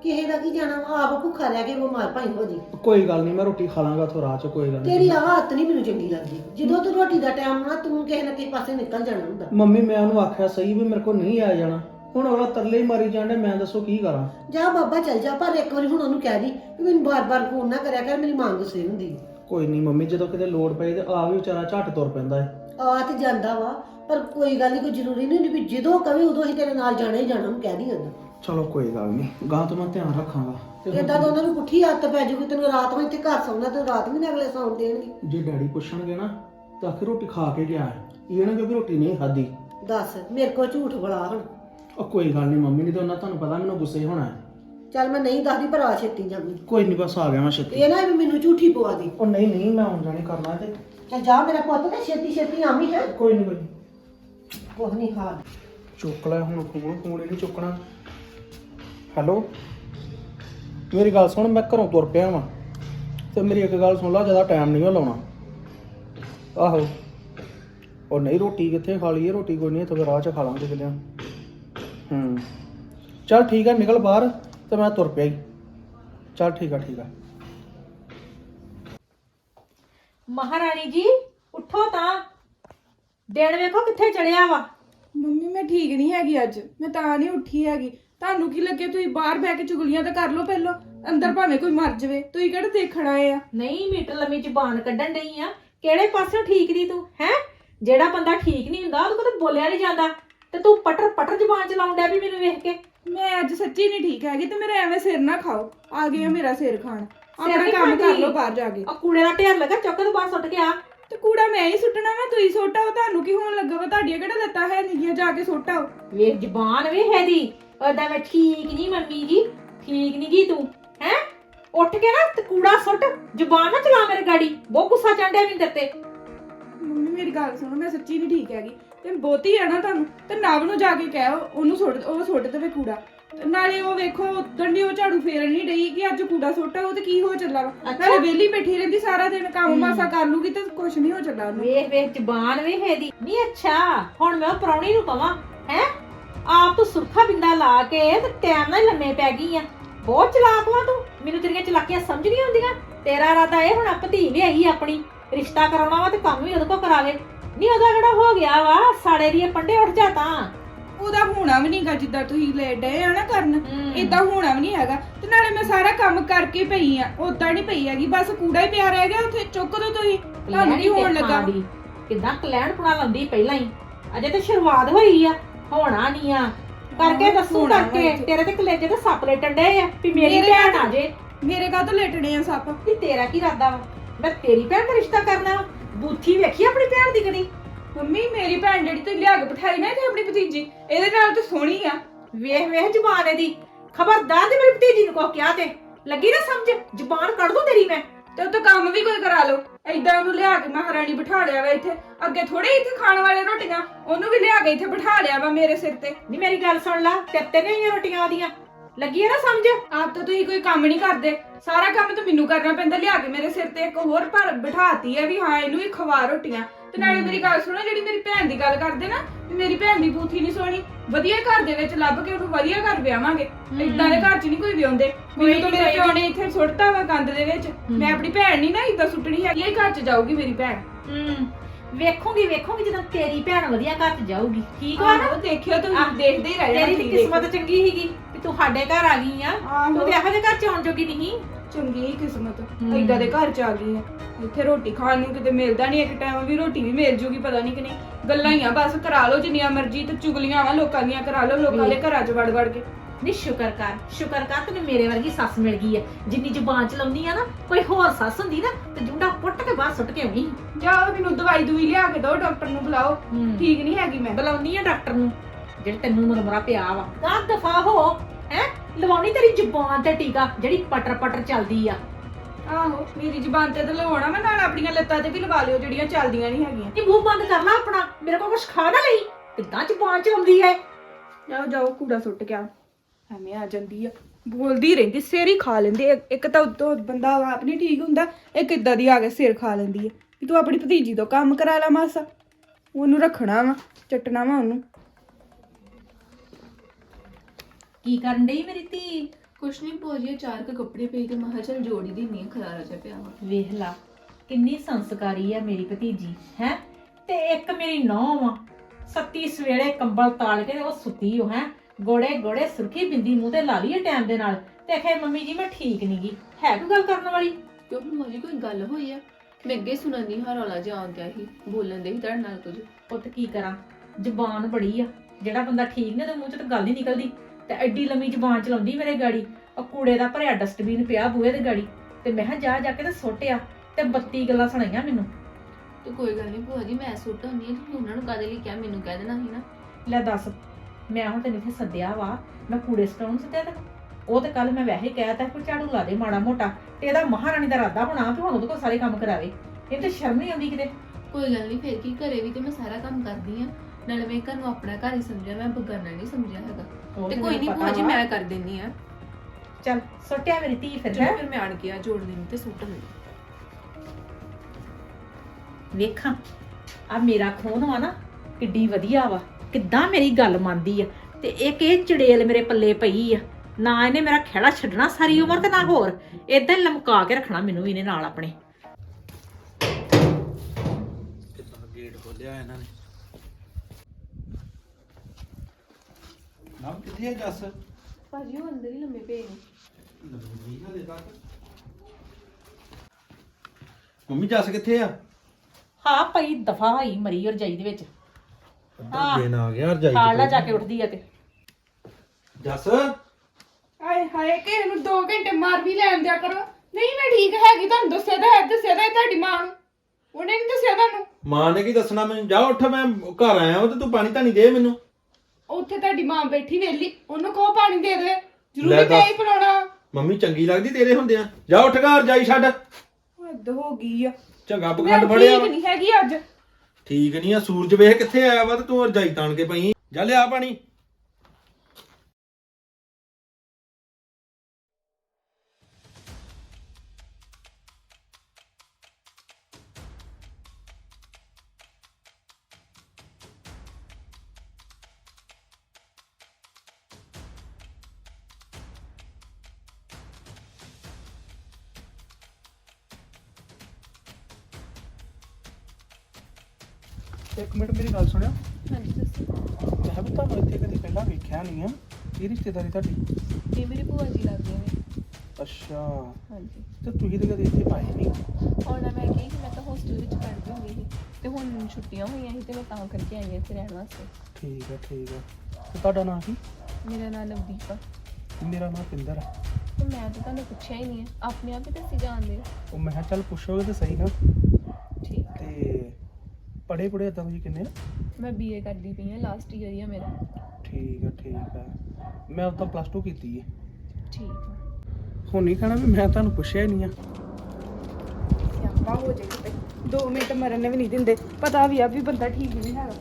ਕਿਸੇ ਦਾ ਕੀ ਜਾਣਾ ਵਾ, ਆਪ ਭੁੱਖਾ ਰਹਿ ਕੇ ਬਿਮਾਰ ਭਾਈ ਹੋ ਜੀ। ਕੋਈ ਗੱਲ ਨਹੀਂ ਮੈਂ ਰੋਟੀ ਖਾ ਲਾਂਗਾ ਥੋ ਰਾਹ ਚ ਕੋਈ ਗੱਲ ਤੇਰੀ ਨਹੀਂ। ਆਹ ਹੱਥ ਨਹੀਂ ਮੈਨੂੰ ਚੰਗੀ ਲੱਗਦੀ। ਜਦੋਂ ਤੂੰ ਰੋਟੀ ਦਾ ਟਾਈਮ ਹੋਣਾ ਤੂੰ ਕਿਸੇ ਨਾ ਕਿਸੇ ਪਾਸੇ ਨਿਕਲ ਜਾਣਾ ਹੁੰਦਾ। ਮੰਮੀ ਮੈਂ ਉਹਨੂੰ ਆਖਿਆ ਸਹੀ ਵੀ ਮੇਰੇ ਕੋਲ ਨਹੀਂ ਆ ਜਾਣਾ। ਹੁਣ ਅਗਲਾ ਤਰਲੇ ਹੀ ਮਾਰੀ ਜਾਂਦੇ ਮੈਂ ਦੱਸੋ ਕੀ ਕਰਾਂ? ਜਾ ਬਾਬਾ ਚੱਲ ਜਾ ਪਰ ਇੱਕ ਵਾਰੀ ਹੁਣ ਉਹਨੂੰ ਕਹਿ ਦੀ ਵੀ ਮੈਨੂੰ ਬਾਰ-ਬਾਰ ਫੋਨ ਨਾ ਕਰਿਆ ਕਰ ਮੇਰੀ ਮਾਂ ਗੁੱਸੇ ਹੁੰਦੀ ਹੈ। ਕੋਈ ਨਹੀਂ ਮੰਮੀ ਜਦੋਂ ਕਿਤੇ ਲੋੜ ਪਈ ਤੇ ਆ ਵੀ ਵਿਚਾਰਾ ਝੱਟ ਤੁਰ ਪੈਂਦਾ ਹੈ ਆ ਤੇ ਜਾਂਦਾ ਵਾ ਪਰ ਕੋਈ ਗੱਲ ਨਹੀਂ ਕੋਈ ਜ਼ਰੂਰੀ ਨਹੀਂ ਹੁੰਦੀ ਵੀ ਜਦੋਂ ਕਵੇ ਉਦੋਂ ਹੀ ਤੇਰੇ ਨਾਲ ਜਾਣਾ ਹੀ ਜਾਣਾ ਉਹਨੂੰ ਕਹਿ ਦੀ ਉਹਨੂੰ। ਚਲੋ ਕੋਈ ਗੱਲ ਨਹੀਂ ਗਾਂ ਤੋਂ ਮੈਂ ਧਿਆਨ ਰੱਖਾਂਗਾ। ਤੇ ਇਦਾਂ ਤਾਂ ਉਹਨਾਂ ਨੂੰ ਪੁੱਠੀ ਆਦਤ ਪੈ ਜੂਗੀ ਤੈਨੂੰ ਰਾਤ ਨੂੰ ਇੱਥੇ ਘਰ ਸੌਣਾ ਤੇ ਰਾਤ ਵੀ ਨਾ ਅਗਲੇ ਸੌਣ ਦੇਣਗੇ। ਜੇ ਡੈਡੀ ਪੁੱਛਣਗੇ ਨਾ ਤਾਂ ਆਖੇ ਰੋਟੀ ਖਾ ਕੇ ਗਿਆ ਹੈ ਇਹ ਨਾ ਕਿ ਵੀ ਰੋਟੀ ਨਹੀਂ ਖਾਧੀ। ਦੱਸ ਮੇਰੇ ਕੋਲ ਝੂਠ ਬੁਲਾ ਹੁਣ। ਉਹ ਕੋਈ ਗੱਲ ਨਹੀਂ ਮੰਮੀ ਨਹੀਂ ਤਾਂ ਉਹਨਾਂ ਤੁਹਾਨੂੰ ਪਤਾ ਮੈਨੂੰ ਗੁੱਸੇ ਹੋਣਾ ਹੈ। ਚੱਲ ਮੈਂ ਨਹੀਂ ਦੱਸਦੀ ਪਰ ਆ ਛੇਤੀ ਜਾਂਦੀ ਕੋਈ ਨਹੀਂ ਬਸ ਆ ਗਿਆ ਮੈਂ ਛੇਤੀ। ਇਹ ਨਾ ਵੀ ਮੈਨੂੰ ਝੂਠੀ ਪਵਾ ਦੀ। ਉਹ ਨਹੀਂ ਨਹੀਂ ਮੈਂ ਹੁਣ ਜਾਣੀ ਕਰਨਾ ਤੇ। ਚੱਲ ਜਾ ਮੇਰਾ ਪੁੱਤ ਤੇ ਛੇਤੀ ਛੇਤੀ ਆਵੀਂ ਹੈ। ਕੋਈ ਨਹੀਂ ਕੋਈ ਨੀ। ਕੁਛ ਨਹੀਂ ਹਾਲ ਚੁੱਕ ਲੈ ਹੁਣ ਫੋਨ ਫੋਨ ਹੀ ਨਹੀਂ ਚੁੱਕਣਾ। ਹੈਲੋ? ਮੇਰੀ ਗੱਲ ਸੁਣ ਮੈਂ ਘਰੋਂ ਤੁਰ ਪਿਆ ਵਾਂ। ਤੇ ਮੇਰੀ ਇੱਕ ਗੱਲ ਸੁਣ ਲਾ ਜ਼ਿਆਦਾ ਟਾਈਮ ਨਹੀਂ ਲਾਉਣਾ। ਆਹੋ। ਉਹ ਨਹੀਂ ਰੋਟੀ ਕਿੱਥੇ ਖਾ ਲਈਏ ਰੋਟੀ ਕੋਈ ਨਹੀਂ ਇੱਥੇ ਰਾਹ 'ਚ ਖਾ ਲਾਂਗੇ ਕਿਲਿਆਂ ਹੂੰ। ਚੱਲ ਠੀਕ ਆ ਨਿਕਲ ਬਾਹਰ ਤੇ ਮੈਂ ਤੁਰ ਪਿਆ ਹੀ ਚੱਲ ਠੀਕ ਆ ਠੀਕ ਆ। ਮਹਾਰਾਣੀ ਜੀ ਉੱਠੋ ਤਾਂ। ਦਿਨ ਵੇਖੋ ਕਿੱਥੇ ਚੜਿਆ ਵਾ। ਮੰਮੀ ਮੈਂ ਠੀਕ ਨਹੀਂ ਹੈਗੀ ਅੱਜ। ਮੈਂ ਤਾਂ ਨਹੀਂ ਉੱਠੀ ਹੈਗੀ। ਤੁਹਾਨੂੰ ਕੀ ਲੱਗੇ? ਤੁਸੀਂ ਬਾਹਰ ਬਹਿ ਕੇ ਚੁਗਲੀਆਂ ਤਾਂ ਕਰ ਲਓ ਪਹਿਲਾਂ। ਅੰਦਰ ਭਾਵੇਂ ਕੋਈ ਮਰ ਜਾਵੇ। ਤੁਸੀਂ ਕਿਹੜਾ ਦੇਖਣ ਆਏ ਆ? ਨਹੀਂ ਮੀਟ ਲੰਮੀ ਜ਼ਬਾਨ ਕੱਢਣ ਡਈ ਆ। ਕਿਹੜੇ ਪਾਸਿਓਂ ਠੀਕ ਦੀ ਤੂੰ ਹੈ? ਜਿਹੜਾ ਬੰਦਾ ਠੀਕ ਨਹੀਂ ਹੁੰਦਾ ਉਹਦੇ ਕੋਲ ਤਾਂ ਬੋਲਿਆ ਨਹੀਂ ਜਾਂਦਾ। ਤੇ ਤੂੰ ਪਟਰ ਪਟਰ ਜ਼ਬਾਨ ਚਲਾਉਣ ਡਿਆ ਵੀ ਮੈਨੂੰ ਵੇਖ ਕੇ? ਮੈਂ ਅੱਜ ਸੱਚੀ ਨਹੀਂ ਠੀਕ ਹੈਗੀ ਤੇ ਮੇਰਾ ਐਵੇਂ ਸਿਰ ਨਾ ਖਾਓ। ਆ ਗਿਆ ਮੇਰਾ ਸਿਰ ਖਾਣ। ਆਪਣਾ ਨੀ ਕੰਮ ਕਰ ਖਾਂਦੀ। ਲਓ ਬਾਹਰ ਜਾ ਕੇ। ਆ ਕੂੜੇ ਦਾ ਢੇਰ ਲੱਗਾ ਚੁੱਕ ਤੇ ਬਾਹਰ ਸੁੱਟ ਕੇ ਆ। ਤੇ ਕੂੜਾ ਮੈਂ ਹੀ ਸੁੱਟਣਾ ਵਾ ਤੁਸੀਂ ਸੁੱਟਾਓ ਤੁਹਾਨੂੰ ਕੀ ਹੋਣ ਲੱਗਾ ਵਾ? ਤੁਹਾਡੀਆਂ ਕਿਹੜਾ ਲੱਤਾਂ ਹੈ ਨਹੀਂ ਜਾ ਕੇ ਸੁੱਟਾਓ ਵੇਖ ਜ਼ਬਾਨ ਵੇ ਹੈਦੀ ਉਹਦਾ ਮੈਂ ਠੀਕ ਨਹੀਂ ਮੰਮੀ ਜੀ। ਠੀਕ ਨਹੀਂ ਜੀ ਤੂੰ ਹੈ? ਉੱਠ ਕੇ ਨਾ ਤੇ ਕੂੜਾ ਸੁੱਟ। ਜ਼ਬਾਨ ਨਾ ਚਲਾ ਮੇਰੇ ਗਾੜੀ। ਬਹੁਤ ਗੁੱਸਾ ਚੰਡਿਆ ਮਿੰਦਰ ਤੇ। ਮੰਮੀ ਮੇਰੀ ਗੱਲ ਸੁਣੋ ਮੈਂ ਸੱਚੀ ਨਹੀਂ ਠੀਕ ਹੈਗੀ। ਤੇ ਬਹੁਤੀ ਹੈ ਨਾ ਤੁਹਾਨੂੰ? ਤੇ ਨਵ ਨੂੰ ਜਾ ਕੇ ਕਹਿਓ ਉਹਨੂੰ ਸੁੱਟ ਉਹ ਸੁੱਟ ਦੇਵੇ ਕੂੜਾ। ਤੇ ਨਾਲੇ ਉਹ ਵੇਖੋ ਦੰਡੀ ਉਹ ਝਾੜੂ ਫੇਰਨ ਨਹੀਂ ਡਈ ਕਿ ਅੱਜ ਕੂੜਾ ਸੁੱਟਾ ਉਹ ਤੇ ਕੀ ਹੋ ਚੱਲਾ ਵਾ? ਅੱਛਾ। ਨਾਲੇ ਵਿਹਲੀ ਬੈਠੀ ਰਹਿੰਦੀ ਸਾਰਾ ਦਿਨ ਕੰਮ ਮਾਸਾ ਕਰ ਲੂਗੀ ਤੇ ਕੁਛ ਨਹੀਂ ਹੋ ਚੱਲਾ ਉਹਨੂੰ। ਵੇਖ ਵੇਖ ਜ਼ਬਾਨ ਵੇ ਹੈਦੀ ਨਹੀਂ ਅੱਛਾ ਹੁਣ ਮੈਂ ਉਹ ਪ੍ਰਾਹੁਣੀ ਨੂੰ ਕਵਾਂ ਹੈ? ਆਪ ਤੂੰ ਸੁਰਖਾ ਬਿੰਦਾ ਲਾ ਕੇ ਤੇ ਟਾਈਮ ਨਾਲ ਹੀ ਲੰਮੇ ਪੈ ਗਈ ਆ। ਬਹੁਤ ਚਲਾਕ ਵਾ ਤੂੰ। ਮੈਨੂੰ ਤੇਰੀਆਂ ਚਲਾਕੀਆਂ ਸਮਝ ਨਹੀਂ ਆਉਂਦੀਆਂ। ਤੇਰਾ ਇਰਾਦਾ ਇਹ ਹੁਣ ਭਤੀ ਵੀ ਹੈਗੀ ਆਪਣੀ। ਰਿਸ਼ਤਾ ਕਰਾਉਣਾ ਵਾ ਤੇ ਕੰਮ ਵੀ ਉਹਦੇ ਕੋਲ ਕਰਾਵੇ ਨਹੀਂ ਉਹਦਾ ਕਿਹੜਾ ਹੋ ਗਿਆ ਵਾ ਸਾੜੇ ਦੀ ਪੰਡੇ ਉੱਠ ਜਾ ਤਾਂ ਉਹਦਾ ਹੋਣਾ ਵੀ ਨਹੀਂਗਾ ਜਿੱਦਾਂ ਤੁਸੀਂ ਲੈ ਡਏ ਆ ਨਾ ਕਰਨ। ਹਮ। ਇਦਾਂ ਹੋਣਾ ਵੀ ਨਹੀਂ ਹੈਗਾ। ਤੇ ਨਾਲੇ ਮੈਂ ਸਾਰਾ ਕੰਮ ਕਰਕੇ ਪਈ ਆ ਉਦਾਂ ਨਹੀਂ ਪਈ ਹੈਗੀ। ਬਸ ਕੂੜਾ ਹੀ ਪਿਆ ਰਹਿ ਗਿਆ ਉੱਥੇ ਚੁੱਕ ਦੋ ਤੁਸੀਂ। ਤੁਹਾਨੂੰ ਕੀ ਹੋਣ ਲੱਗਾ? ਕਿਦਾਂ ਕਲੈਣ ਪੁਣਾ ਲੰਦੀ ਪਹਿਲਾਂ ਹੀ। ਅਜੇ ਤਾਂ ਸ਼ੁਰੂਆਤ ਹੋਈ ਆ ਹੋਣਾ ਨਹੀਂ ਆ। ਕਰਕੇ ਦੱਸੂ ਹੋਣਾ ਵਾ ਕਰਕੇ ਇੱਥੇ। ਤੇਰੇ ਤੇ ਕਲੇਜੇ ਤੇ ਸੱਪ ਲੇਟਣ ਡਏ ਆ ਵੀ ਮੇਰੀ ਮੇਰੇ ਭੈਣ ਆ ਜੇ। ਮੇਰੇ ਕਾਹ ਤੋਂ ਲੇਟਣੇ ਆ ਸੱਪ। ਵੀ ਤੇਰਾ ਕੀ ਇਰਾਦਾ ਵਾ? ਮੈਂ ਤੇਰੀ ਭੈਣ ਦਾ ਰਿਸ਼ਤਾ ਕਰਨਾ ਵਾ। ਬੂਥੀ ਵੇਖੀ ਆਪਣੀ ਭੈਣ ਦੀ ਕਦੀ ਮੰਮੀ ਮੇਰੀ ਭੈਣ ਜਿਹੜੀ ਤੁਸੀਂ ਲਿਆ ਕੇ ਬਿਠਾਈ ਨਾ ਇੱਥੇ ਆਪਣੀ ਭਤੀਜੀ ਇਹਦੇ ਨਾਲ ਤਾਂ ਸੋਹਣੀ ਆ। ਵੇਖ ਵੇਖ ਜ਼ੁਬਾਨ ਇਹਦੀ। ਖਬਰਦਾਰ ਤੇ ਮੇਰੀ ਭਤੀਜੀ ਨੂੰ ਕੋ ਕਿਹਾ ਤੇ। ਲੱਗੀ ਨਾ ਸਮਝ? ਜ਼ੁਬਾਨ ਕੱਢ ਦੂੰ ਤੇਰੀ ਮੈਂ। ਤੇ ਉਹ ਤੋਂ ਕੰਮ ਵੀ ਕੋਈ ਕਰਾ ਲਓ। ਐਦਾਂ ਉਹਨੂੰ ਲਿਆ ਕੇ ਮਹਾਰਾਣੀ ਬਿਠਾ ਲਿਆ ਵਾ ਇੱਥੇ। ਅੱਗੇ ਥੋੜੇ ਇੱਥੇ ਖਾਣ ਵਾਲੇ ਰੋਟੀਆਂ ਉਹਨੂੰ ਵੀ ਲਿਆ ਕੇ ਇੱਥੇ ਬਿਠਾ ਲਿਆ ਵਾ ਮੇਰੇ ਸਿਰ ਤੇ। ਨਹੀਂ ਮੇਰੀ ਗੱਲ ਸੁਣ ਲਾ। ਤੇ ਤੇ ਨਹੀਂ ਰੋਟੀਆਂ ਆਦੀਆਂ ਲੱਗੀ ਆ ਨਾ ਸਮਝ? ਆਪ ਤਾਂ ਤੁਸੀਂ ਕੋਈ ਕੰਮ ਨਹੀਂ ਕਰਦੇ। ਸਾਰਾ ਕੰਮ ਤਾਂ ਮੈਨੂੰ ਕਰਨਾ ਪੈਂਦਾ ਲਿਆ ਕੇ ਮੇਰੇ ਸਿਰ ਤੇ ਇੱਕ ਹੋਰ ਭਰ ਬਿਠਾਤੀ ਹੈ ਵੀ ਹਾਂ ਇਹਨੂੰ ਵੀ ਖਵਾ ਰੋਟੀਆਂ। ਤੇ ਨਾਲੇ ਮੇਰੀ ਗੱਲ ਸੁਣੋ ਜਿਹੜੀ ਮੇਰੀ ਭੈਣ ਦੀ ਗੱਲ ਕਰਦੇ ਨਾ ਵੀ ਮੇਰੀ ਭੈਣ ਦੀ ਬੂਥੀ ਨਹੀਂ ਸੋਹਣੀ ਵਧੀਆ ਘਰ ਦੇ ਵਿੱਚ ਲੱਭ ਕੇ ਉਹਨੂੰ ਵਧੀਆ ਘਰ ਵਿਆਵਾਂਗੇ ਇਦਾਂ ਦੇ ਘਰ 'ਚ ਨਹੀਂ ਕੋਈ ਵਿਆਉਂਦੇ ਮੈਨੂੰ ਤਾਂ ਮੇਰੇ ਪਿਓ ਨੇ। ਇੱਥੇ ਸੁੱਟਤਾ ਵਾ ਕੰਧ ਦੇ ਵਿੱਚ। ਮੈਂ ਆਪਣੀ ਭੈਣ ਨਹੀਂ ਨਾ ਇਦਾਂ ਸੁੱਟਣੀ ਹੈਗੀ ਇਹ ਘਰ 'ਚ ਜਾਊਗੀ ਮੇਰੀ ਭੈਣ। ਹੂੰ। ਵੇਖੂਗੀ ਵੇਖੂਗੀ ਜਦੋਂ ਤੇਰੀ ਭੈਣ ਵਧੀਆ ਘਰ ਚ ਜਾਊਗੀ ਠੀਕ ਵਾ ਨਾ? ਆਹੋ ਦੇਖਿਓ ਤੁਸੀਂ ਆਹ, ਦੇਖਦੇ ਹੀ ਰਹਿ ਜਾਣਾ ਤੇਰੀ ਤੁਸੀਂ ਕਿਸਮਤ ਚੰਗੀ ਸੀਗੀ ਕਿ ਤੂੰ ਸਾਡੇ ਘਰ ਆ ਗਈ ਆ। ਆਹੋ। ਤੂੰ ਤੇ ਇਹੋ ਜਿਹੇ ਘਰ ਚ ਆਉਣ ਜੋਗੀ ਨਹੀਂ। ਚੰਗੀ ਹੀ ਕਿਸਮਤ ਹਮ। ਏਦਾਂ ਦੇ ਘਰ ਚ ਆ ਗਈ ਹੈ ਇੱਥੇ ਰੋਟੀ ਖਾਣ ਨੂੰ ਕਿਤੇ ਮਿਲਦਾ ਨਹੀਂ ਇੱਕ ਟਾਈਮ ਵੀ ਰੋਟੀ ਵੀ ਮਿਲ ਜੂਗੀ ਪਤਾ ਨਹੀਂ ਕਿ ਨਹੀਂ ਗੱਲਾਂ ਹੀ ਆ ਬਸ ਕਰਾ ਲਓ ਜਿੰਨੀਆਂ ਮਰਜ਼ੀ ਤੇ ਚੁਗਲੀਆਂ ਆ ਲੋਕਾਂ ਦੀਆਂ ਕਰਾ ਲਓ ਲੋਕਾਂ ਦੇ ਘਰਾਂ 'ਚ ਵੜ ਵੜ ਕੇ। ਨੀ ਸ਼ੁਕਰ ਕਰ ਸ਼ੁਕਰ ਕਰ ਤੈਨੂੰ ਮੇਰੇ ਵਰਗੀ ਸੱਸ ਮਿਲ ਗਈ ਆ। ਜਿੰਨੀ ਜ਼ੁਬਾਨ ਚਲਾਉਂਦੀ ਆ ਨਾ ਕੋਈ ਹੋਰ ਸੱਸ ਹੁੰਦੀ ਨਾ ਤੇ ਜੁੰਡਾ ਪੁੱਟ ਕੇ ਬਾਹਰ ਸੁੱਟ ਕੇ ਆਉਣੀ ਜਾਓ ਮੈਨੂੰ ਦਵਾਈ ਦੂਈ ਲਿਆ ਕੇ ਦਿਓ ਡਾਕਟਰ ਨੂੰ ਬੁਲਾਓ। ਹੂੰ। ਠੀਕ ਨਹੀਂ ਹੈਗੀ ਮੈਂ। ਬੁਲਾਉਣੀ ਆ ਡਾਕਟਰ ਨੂੰ। ਜਿਹੜੇ ਤੈਨੂੰ ਮਰਮਰਾ ਪਿਆ ਵਾ। ਕਾ ਦਫਾ ਹੋ? ਹੈ? ਲਵਾਉਣੀ ਤੇਰੀ ਜ਼ੁਬਾਨ ਤੇ ਟੀਕਾ ਜਿਹੜੀ ਪਟਰ ਪਟਰ ਚੱਲਦੀ ਆ। ਆਹੋ ਮੇਰੀ ਜ਼ੁਬਾਨ ਤੇ ਤਾਂ ਲਵਾਉਣਾ ਮੈਂ ਨਾਲ ਆਪਣੀਆਂ ਲੱਤਾਂ ਤੇ ਵੀ ਲਵਾ ਲਿਓ ਜਿਹੜੀਆਂ ਚੱਲਦੀਆਂ ਨਹੀਂ ਹੈਗੀਆਂ। ਨੀ ਮੂੰਹ ਬੰਦ ਕਰ ਲੈ ਆਪਣਾ। ਮੇਰੇ ਕੋਲ ਕੁਝ ਖਾ ਨਾ ਲਈ ਕਿੱਦਾਂ ਜ਼ੁਬਾਨ ਚਲਾਉਂਦੀ ਐ? ਜਾਓ ਜਾਓ ਕੂੜਾ ਸੁੱਟ ਗਿਆ ਐਵੇਂ ਆ ਜਾਂਦੀ ਆ। ਬੋਲਦੀ ਰਹਿੰਦੀ ਸਿਰ ਹੀ ਖਾ ਲੈਂਦੀ ਇੱਕ- ਇੱਕ ਤਾਂ ਉਤੋਂ ਬੰਦਾ ਆਪ ਨਹੀਂ ਠੀਕ ਹੁੰਦਾ ਇੱਕ ਇਦਾਂ ਦੀ ਆ ਕੇ ਸਿਰ ਖਾ ਲੈਂਦੀ ਹੈ ਵੀ ਤੂੰ ਆਪਣੀ ਭਤੀਜੀ ਤੋਂ ਕੰਮ ਕਰਾ ਲਾ ਮਾਸਾ। ਉਹਨੂੰ ਰੱਖਣਾ ਵਾ ਚੱਟਣਾ ਵਾ ਉਹਨੂੰ। ਕੀ ਕਰਨ ਡਈ ਮੇਰੀ ਧੀ? ਕੁਛ ਨਹੀਂ ਪੋਜੀ ਚਾਰ ਕ ਕੱਪੜੇ ਪਏ ਤੇ ਮਹਾ ਚਲ ਜੋੜੀ ਦੀ ਨਹੀਂ ਖਲਾਰਾ ਜਿਹਾ ਪਿਆ ਵਾ। ਵੇਖ ਲਾ ਕਿੰਨੀ ਸੰਸਕਾਰੀ ਆ ਮੇਰੀ ਭਤੀਜੀ ਹੈ? ਤੇ ਇੱਕ ਮੇਰੀ ਨੌਂ ਆ ਸੱਤੀ ਸਵੇਲੇ ਕੰਬਲ ਤਾਲ ਕੇ ਉਹ ਸੁੱਤੀ ਹੋ ਹੈ? ਗੋੜੇ ਗੋੜੇ ਸੁਰਖੀ ਬਿੰਦੀ ਮੂੰਹ ਤੇ ਲਾ ਲਈਏ ਟਾਈਮ ਦੇ ਨਾਲ। ਤੇ ਆਖੇ ਮੰਮੀ ਜੀ ਮੈਂ ਠੀਕ ਨੀ ਗੀ। ਹੈ ਕੋਈ ਗੱਲ ਕਰਨ ਵਾਲੀ? ਕਿਉਂ ਪੋਜੀ ਕੋਈ ਗੱਲ ਹੋਈ ਆ। ਮੈਂ ਅੱਗੇ ਸੁਣਨ ਦੀ ਹਰੌਲਾ ਜਿਹਾ ਆਉਂਦਿਆ ਸੀ। ਬੋਲਣ ਦੇ ਹੀ ਤੁਹਾਡੇ ਨਾਲ ਕੁਝ। ਪੁੱਤ ਕੀ ਕਰਾਂ? ਜ਼ਬਾਨ ਬੜੀ ਆ। ਜਿਹੜਾ ਬੰਦਾ ਠੀਕ ਨੇ ਤੇ ਮੂੰਹ ਚ ਤਾਂ ਗੱਲ ਨਹੀਂ ਨਿਕਲਦੀ। ਤੇ ਐਡੀ ਲੰਮੀ ਜ਼ਬਾਨ ਚਲਾਉਂਦੀ ਮੇਰੇ ਗਾੜੀ। ਉਹ ਕੂੜੇ ਦਾ ਭਰਿਆ ਡਸਟਬਿਨ ਪਿਆ ਬੂਹੇ ਦੇ ਗਾੜੀ। ਤੇ ਮੈਂ ਕਿਹਾ ਜਾ ਜਾ ਕੇ ਤੇ ਸੁੱਟਿਆ ਤੇ 32 ਗੱਲਾਂ ਸੁਣਾਈਆਂ ਮੈਨੂੰ? ਤੇ ਕੋਈ ਗੱਲ ਨਹੀਂ ਭੂਆ ਜੀ ਮੈਂ ਸੁੱਟ ਹੁੰਦੀ ਆ। ਤੁਸੀਂ ਉਹਨਾਂ ਨੂੰ ਕਾਦੇ ਲਈ ਕਿਹਾ? ਮੈਨੂੰ ਕਹਿ ਦੇਣਾ ਸੀ ਨਾ। ਲੈ ਦੱਸ। ਮੈਂ ਹੁਣ ਤੈਨੂੰ ਇੱਥੇ ਸੱਦਿਆ ਵਾ ਮੈਂ ਕੂੜੇ ਸਟਾਉਣ ਸੱਦਿਆ ਤੈਨੂੰ ਉਹ ਤੇ ਕੱਲ ਮੈਂ ਵੈਸੇ ਕਹਿ ਤਾ ਕੋਈ ਝਾੜੂ ਲਾ ਦੇ ਮਾੜਾ ਮੋਟਾ ਤੇ ਇਹਦਾ ਮਹਾਰਾਣੀ ਦਾ ਇਰਾਦਾ ਹੋਣਾ ਕਿ ਹੁਣ ਉਹਦੇ ਕੋਲ ਸਾਰੇ ਕੰਮ ਕਰਾਵੇ। ਇਹ ਤੇ ਸ਼ਰਮ ਨਹੀਂ ਆਉਂਦੀ ਕਿਤੇ? ਕੋਈ ਗੱਲ ਨਹੀਂ ਫੇਰ ਕੀ ਘਰੇ ਵੀ ਤੇ ਮੈਂ ਸਾਰਾ ਕੰਮ ਕਰਦੀ ਆ। ਨਾਲੇ ਮੈਂ ਘਰ ਨੂੰ ਆਪਣਾ ਘਰ ਹੀ ਸਮਝਿਆ ਮੈਂ ਬਗਾਨਾ ਨਹੀਂ ਸਮਝਿਆ ਹੈਗਾ। ਉਹ ਤੇ ਤੇ ਕੋਈ ਮੈਨੂੰ ਨਹੀਂ ਪਤਾ ਭੂਆ ਜੀ ਵਾ। ਮੈਂ ਕਰ ਦਿੰਨੀ ਆ। ਚੱਲ ਸੁੱਟਿਆ ਮੇਰੀ ਧੀ ਫਿਰ ਚਲੋ ਹੈ ਫਿਰ ਮੈਂ ਆਣ ਕੇ ਆ ਜੋੜ ਦੇਣੀ ਤੇ ਸੁੱਟ ਦੇਣੀ ਵੇਖਾਂ ਆ ਮੇਰਾ ਖੂਨ ਵਾ ਨਾ ਕਿੱਡੀ ਵਧੀਆ ਵਾ। ਕਿੱਦਾਂ ਮੇਰੀ ਗੱਲ ਮੰਨਦੀ ਆ? ਤੇ ਇੱਕ ਇਹ ਚੜੇਲ ਮੇਰੇ ਪੱਲੇ ਪਈ ਆ। ਨਾ ਇਹਨੇ ਮੇਰਾ ਖੇੜਾ ਛੱਡਣਾ ਸਾਰੀ ਉਮਰ ਤੇ ਨਾ ਹੋਰ। ਇਦਾਂ ਲਮਕਾ ਕੇ ਰੱਖਣਾ ਮੈਨੂੰ ਵੀ ਇਹਨੇ ਨਾਲ ਆਪਣੇ। ਕਿੱਦਾਂ ਗੇਟ ਖੋਲਿਆ ਇਹਨਾਂ ਨੇ? ਨਾ ਕਿੱਥੇ ਹੈ ਜੱਸ? ਭਾਜੀ ਉਹ ਅੰਦਰ ਹੀ ਲੰਮੇ ਪਏ ਨੇ। ਮੰਮੀ ਜੱਸ ਕਿੱਥੇ ਆ? ਹਾਂ ਪਈ ਦਫਾ ਹੋਈ ਮਰੀ ਔਰ ਜਾਈ ਦੇ ਵਿੱਚ। ਹਾਂ। ਦਿਨ ਆ ਗਿਆ ਰਜਾਈ ਖਾਲ ਲਾ ਜਾ ਕੇ। ਉੱਠਦੀ ਆ ਤੇ। ਜੱਸ? ਹਾਏ ਹਾਏ ਕਿ ਇਹਨੂੰ 2 ਘੰਟੇ ਮਾਰ ਵੀ ਲੈਣ ਦਿਆ ਕਰੋ। ਨਹੀਂ ਮੈਂ ਠੀਕ ਹੈਗੀ ਤੁਹਾਨੂੰ ਦੱਸਿਆ ਤਾਂ ਹੈ ਦੱਸਿਆ ਤਾਂ ਹੈ ਤੁਹਾਡੀ ਮਾਂ ਨੂੰ। ਉਹਨੇ ਨਹੀਂ ਦੱਸਿਆ ਤੁਹਾਨੂੰ? ਮਾਂ ਨੇ ਕੀ ਦੱਸਣਾ ਮੈਨੂੰ? ਜਾ ਉੱਠ ਮੈਂ ਘਰ ਆਇਆ ਹਾਂ ਤੇ ਤੂੰ ਪਾਣੀ ਤਾਂ ਨਹੀਂ ਦੇ ਮੈਨੂੰ। ਉੱਥੇ ਤੁਹਾਡੀ ਮਾਂ ਬੈਠੀ ਵੇਲੀ ਉਹਨੂੰ ਕਹੋ ਪਾਣੀ ਦੇ ਦੇ। ਲੈ ਜ਼ਰੂਰੀ ਦੱਸ। ਤੇ ਹੀ ਪਿਲਾਉਣਾ। ਮੰਮੀ ਚੰਗੀ ਲੱਗਦੀ ਤੇਰੇ ਹੁੰਦਿਆਂ? ਜਾ ਉੱਠ ਘਰ ਜਾਈ ਛੱਡ। ਹੱਦ ਹੋ ਗਈ ਆ। ਚੰਗਾ ਮੈਂ ਪਖੰਡ ਫੜਿਆ ਠੀਕ ਵਾ। ਨਹੀਂ ਹੈਗੀ ਅੱਜ। ਠੀਕ ਨਹੀਂ ਆ, ਸੂਰਜ ਵੇਖ ਕਿੱਥੇ ਆਇਆ ਵਾ ਤੇ ਤੂੰ ਰਜਾਈ ਤਾਣ ਕੇ ਪਈ। ਜਾ ਲਿਆ ਪਾਣੀ। ਇੱਕ ਮਿੰਟ ਮੇਰੀ ਗੱਲ ਸੁਣਿਓ। ਹਾਂਜੀ ਦੱਸੋ। ਮੈਂ ਵੀ ਤੁਹਾਨੂੰ ਇੱਥੇ ਕਦੀ ਪਹਿਲਾਂ ਵੇਖਿਆ ਨਹੀਂ ਆ? ਕੀ ਰਿਸ਼ਤੇਦਾਰੀ ਤੁਹਾਡੀ? ਇਹ ਮੇਰੇ ਭੂਆ ਜੀ ਲੱਗਦੇ ਨੇ। ਅੱਛਾ। ਹਾਂਜੀ। ਤੇ ਤੁਸੀਂ ਤੇ ਕਦੇ ਇੱਥੇ ਪਾਏ ਨਹੀਂ? ਆਉਣਾ ਮੈਂ ਗਈ ਸੀ ਮੈਂ ਤਾਂ ਹੋਸਟਲ ਵਿੱਚ ਪੜ੍ਹਦੀ ਹੁੰਦੀ ਸੀ। ਤੇ ਹੁਣ ਛੁੱਟੀਆਂ ਹੋਈਆਂ ਸੀ ਤੇ ਮੈਂ ਤਾਂ ਕਰਕੇ ਆਈ ਹਾਂ ਇੱਥੇ ਰਹਿਣ ਵਾਸਤੇ। ਠੀਕ ਆ ਠੀਕ ਆ। ਤੇ ਤੁਹਾਡਾ ਨਾਮ ਕੀ? ਮੇਰਾ ਨਾਮ ਨਵਦੀਪ। ਆ ਮੇਰਾ ਨਾਮ ਪਿੰਦਰ ਆ। ਤੇ ਮੈਂ ਤਾਂ ਤੁਹਾਨੂੰ ਪੁੱਛਿਆ ਹੀ ਨਹੀਂ ਹੈ ਆਪਣੇ ਆਪ ਹੀ ਦੱਸੀ ਜਾਂਦੇ ਹੋ ਉਹ ਮੈਂ ਕਿਹਾ ਚੱਲ ਪੁੱਛੋਗੇ ਤੇ ਸਹੀ ਨਾ। ਠੀਕ। ਤੇ ਪੜੇ ਪੜੇ ਤਾਂ ਤੁਸੀਂ ਕਿੰਨੇ ਆ? ਮੈਂ ਬੀਏ ਕਰਦੀ ਪਈ ਹਾਂ ਲਾਸਟ ਈਅਰ ਹੀ ਆ ਮੇਰਾ। ਠੀਕ ਆ ਠੀਕ ਆ। ਮੈਂ ਉਦੋਂ ਪਲੱਸ 2 ਕੀਤੀ ਹੈ ਠੀਕ ਆ। ਹੁਣ ਨਹੀਂ ਕਹਿਣਾ ਵੀ ਮੈਂ ਤੁਹਾਨੂੰ ਪੁੱਛਿਆ ਹੀ ਨਹੀਂ ਆ। ਸਿਆਪਾ ਹੋ ਜਾਏ ਕਿਤੇ। 2 ਮਿੰਟ ਮਰਨ ਵੀ ਨਹੀਂ ਦਿੰਦੇ। ਪਤਾ ਵੀ ਆ ਵੀ ਬੰਦਾ ਠੀਕ ਨਹੀਂ ਹੈਗਾ।